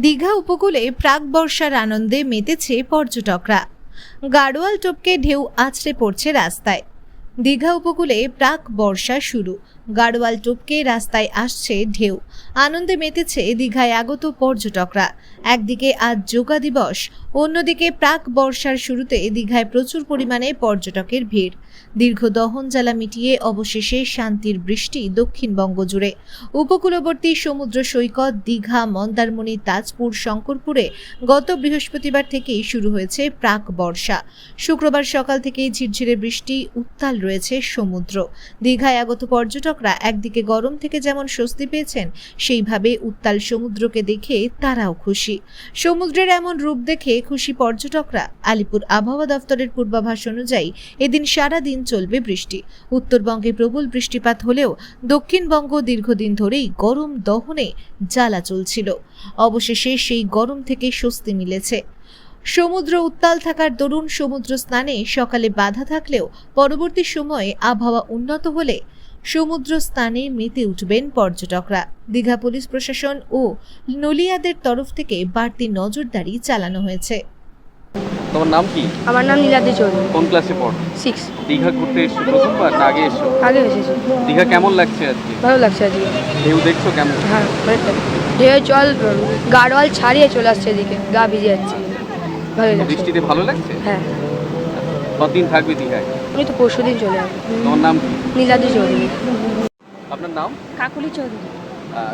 দীঘা উপকূলে প্রাক বর্ষার আনন্দে মেতেছে পর্যটকরা। গাড়োয়াল টপকে ঢেউ আছড়ে পড়ছে রাস্তায়। দীঘা উপকূলে প্রাক বর্ষা শুরু। গাড়োয়াল টপকে রাস্তায় আসছে ঢেউ। আনন্দে মেতেছে দীঘায় আগত পর্যটকরা। একদিকে আজ যোগা দিবস, অন্যদিকে প্রাক বর্ষার শুরুতে দীঘায় প্রচুর পরিমাণে পর্যটকের ভিড়। দীর্ঘ দহন জ্বালা মিটিয়ে অবশেষে শান্তির বৃষ্টি দক্ষিণবঙ্গ জুড়ে। উপকূলবর্তী সমুদ্র সৈকত, দীঘা, মন্দারমণি, তাজপুর, শঙ্করপুরে গত বৃহস্পতিবার থেকেই শুরু হয়েছে প্রাক বর্ষা। শুক্রবার সকাল থেকেই ঝিরঝিরে বৃষ্টি, উত্তাল রয়েছে সমুদ্র। দীঘায় আগত পর্যটকরা একদিকে গরম থেকে যেমন স্বস্তি পেয়েছেন, সেইভাবে উত্তাল সমুদ্রকে দেখে তারাও খুশি। সমুদ্রের এমন রূপ দেখে খুশি পর্যটকরা। আলিপুর আবহাওয়া দফতরের পূর্বাভাস অনুযায়ী এদিন সারা দিন চলবে বৃষ্টি। উত্তরবঙ্গে প্রবল বৃষ্টিপাত হলেও দক্ষিণবঙ্গ দীর্ঘদিন ধরেই গরম দহনে জ্বালা চলছিল। অবশেষে সেই গরম থেকে স্বস্তি মিলেছে। সমুদ্র উত্তাল থাকার দরুন সমুদ্র স্নানে সকালে বাধা থাকলেও পরবর্তী সময়ে আবহাওয়া উন্নত হলে সমুদ্র স্থানে মেতে উঠবেন পর্যটকরা। দীঘা পুলিশ প্রশাসন ও নলিয়াদের তরফ থেকে বাড়তি নজরদারি চালানো হয়েছে। তোমার নাম কি? আমার নাম নীলাদ্রি চৌধুরী। কোন ক্লাসে পড়ো? সিক্স দীঘা ঘুরতে এসছো প্রথমবার না আগে এসছো? আগে এসেছি। দীঘা কেমন লাগছে আজকে? ভালো লাগছে আজকে। ঢেউ দেখছ কেমন? হ্যাঁ ঢেউ জল গাড়োয়াল ছাড়িয়ে চলে আসছে এদিকে গা ভিজে যাচ্ছে। ভালো লাগছে। বৃষ্টিতে ভালো লাগছে? হ্যাঁ। কতদিন থাকবে দীঘায়? আমি তো পরশু দিন চলে আসব। তোমার নাম কি? নীলাদ্রি চৌধুরী। আপনার নাম? কাকুলি চৌধুরী।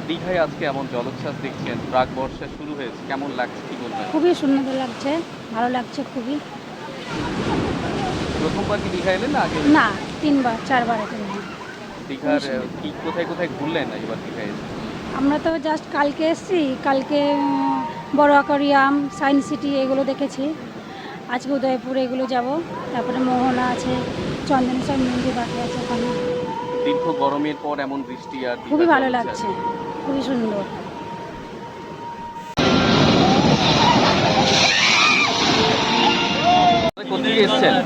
দীঘায় আজকে এমন জলোচ্ছ্বাস দেখছেন প্রাক বর্ষা শুরু হয়েছে কেমন লাগছে কি বলবেন? খুবই সুন্দর লাগছে ভালো লাগছে খুবই। প্রথমবার কি দীঘা এলেন না আগে? না তিনবার চারবার এখানে। দীঘার কি কোথায় কোথায় ঘুরলেন এবার দীঘায় এসে? আমরা তো জাস্ট কালকে এসেছি কালকে বড় অ্যাকোরিয়াম সায়েন্স সিটি এগুলো দেখেছি। আজকে উদয়পুর এগুলো যাব। তারপরে মোহনা আছে চন্দনেশ্বর মন্দির বাকি আছে ওখানে। দীর্ঘ গরমের পর এমন বৃষ্টি আর খুবই ভালো লাগছে খুবই সুন্দর।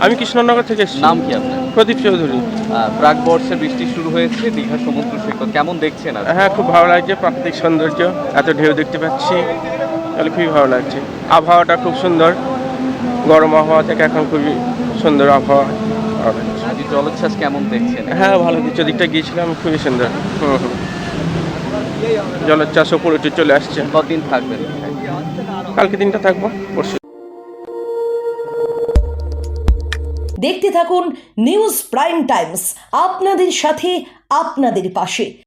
আমি কৃষ্ণনগর থেকে এসেছি। নাম কি আপনার? প্রদীপ চৌধুরী। আহ, প্রাক বর্ষার বৃষ্টি শুরু হয়েছে দীঘা সমুদ্র সৈকত কেমন দেখছেন আজ হ্যাঁ খুব ভালো লাগছে প্রাকৃতিক সৌন্দর্য এত ঢেউ দেখতে পাচ্ছি তাহলে খুবই ভালো লাগছে। আবহাওয়াটা খুব সুন্দর। গরম আবহাওয়া থেকে এখন খুবই সুন্দর আবহাওয়া। জলোচ্ছ্বাস কেমন দেখছেন? হ্যাঁ ভালো। দিচ্ছে দিকটা গিয়েছিলাম খুবই সুন্দর। হুম হুম। জলোচ্ছ্বাস উপরে উঠে চলে আসছে। কতদিন থাকবেন? কালকে দিনটা থাকব পরশু। দেখতে থাকুন নিউজ প্রাইম টাইমস আপনাদের সাথে আপনাদের পাশে।